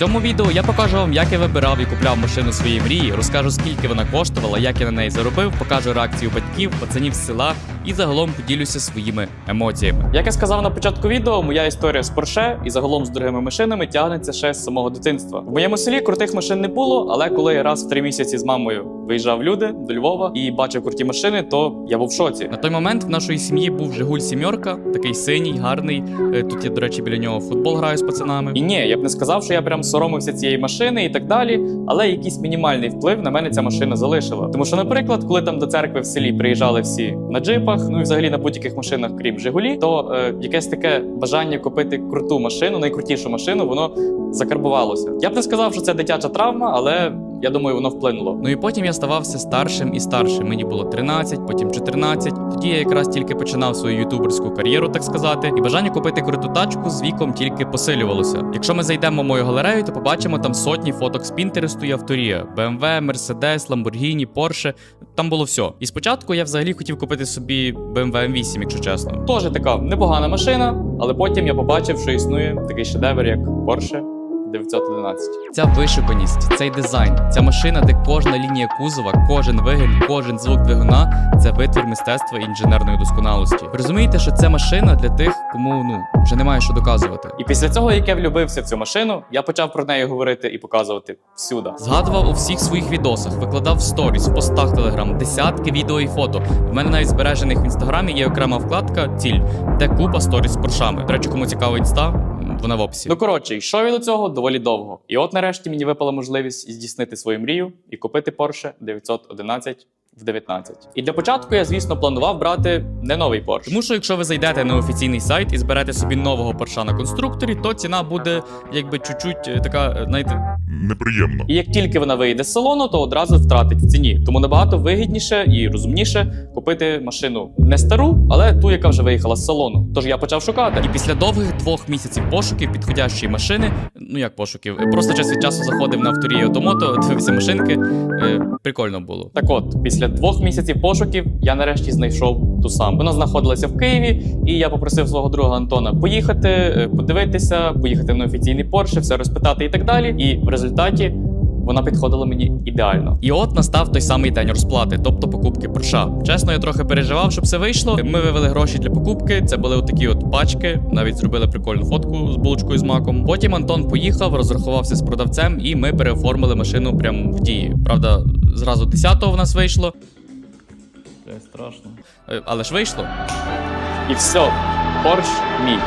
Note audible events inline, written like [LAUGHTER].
Цьому відео я покажу вам, як я вибирав і купляв машину своєї мрії, розкажу скільки вона коштувала, як я на неї заробив, покажу реакцію батьків, пацанів з села і загалом поділюся своїми емоціями. Як я сказав на початку відео, моя історія з Порше і загалом з другими машинами тягнеться ще з самого дитинства. В моєму селі крутих машин не було, але коли я раз в три місяці з мамою виїжджав люди до Львова і бачив круті машини, то я був в шоці. На той момент в нашої сім'ї був Жигуль сімерка, такий синій, гарний. Е, Тут я, до речі, біля нього футбол граю з пацанами. І ні, я б не сказав, що я прям соромився цієї машини і так далі. Але якийсь мінімальний вплив на мене ця машина залишила. Тому що, наприклад, коли там до церкви в селі приїжджали всі на джипах, ну і взагалі на будь-яких машинах, крім Жигулі, то е, якесь таке бажання купити круту машину, найкрутішу машину, воно закарбувалося. Я б не сказав, що це дитяча травма, але. Я думаю, воно вплинуло. Ну і потім я ставався старшим і старшим. Мені було 13, потім 14. Тоді я якраз тільки починав свою ютуберську кар'єру, так сказати, і бажання купити круту тачку з віком тільки посилювалося. Якщо ми зайдемо в мою галерею, то побачимо там сотні фоток з Пінтересту і авторія: BMW, Mercedes, Lamborghini, Porsche. Там було все. І спочатку я взагалі хотів купити собі BMW M8, якщо чесно. Теж така непогана машина, але потім я побачив, що існує такий шедевр, як Porsche 911. Ця вишуканість, цей дизайн, ця машина, де кожна лінія кузова, кожен вигін, кожен звук двигуна це витвір мистецтва і інженерної досконалості. Ви розумієте, що це машина для тих, кому ну вже немає що доказувати. І після цього, як я влюбився в цю машину, я почав про неї говорити і показувати всюди. Згадував у всіх своїх відосах, викладав в сторіс, в постах телеграм, десятки відео і фото. В мене навіть збережених в інстаграмі є окрема вкладка Ціль, де купа сторіс з поршами. До речі, кому цікаво інста, вона в описі. Ну коротше, йшов я до цього доволі довго. І от нарешті мені випала можливість здійснити свою мрію і купити Porsche 911 в 19. І для початку я, звісно, планував брати не новий Porsche. Тому що якщо ви зайдете на офіційний сайт і зберете собі нового Porsche на конструкторі, то ціна буде якби чуть-чуть е, така, е, знаєте, неприємно. і як тільки вона вийде з салону, то одразу втратить в ціні. Тому набагато вигідніше і розумніше купити машину не стару, але ту, яка вже виїхала з салону. Тож я почав шукати. І після довгих двох місяців пошуків підходящої машини, ну як пошуків, просто час від часу заходив на авторію Автомото, [LAUGHS] дивився машинки. Е, прикольно було. Так от, після двох місяців пошуків я нарешті знайшов ту саму. Вона знаходилася в Києві, і я попросив свого друга Антона поїхати, е, подивитися, поїхати на офіційний Порше, все розпитати і так далі. І в результаті. Вона підходила мені ідеально. І от настав той самий день розплати, тобто покупки Порша. Чесно, я трохи переживав, щоб все вийшло. Ми вивели гроші для покупки. Це були отакі от пачки. Навіть зробили прикольну фотку з булочкою з маком. Потім Антон поїхав, розрахувався з продавцем, і ми переоформили машину прямо в дії. Правда, зразу 10-го в нас вийшло. Це страшно. Е, Але ж вийшло. І все, Порш мій.